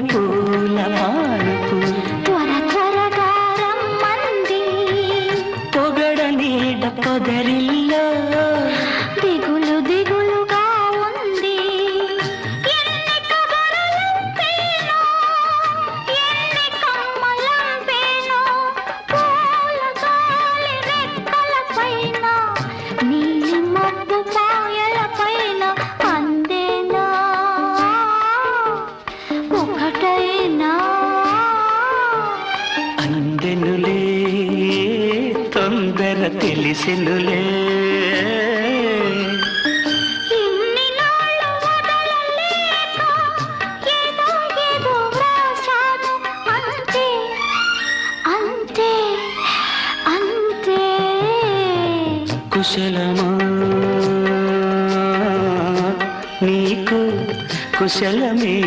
పూల పానుపు త్వర త్వరగా రమ్మంది. పొగడ నీడ పొదరిల్లో అందెనులే తొందర తెలిసెనులే. కుశలమా? నీకు కుశలమే.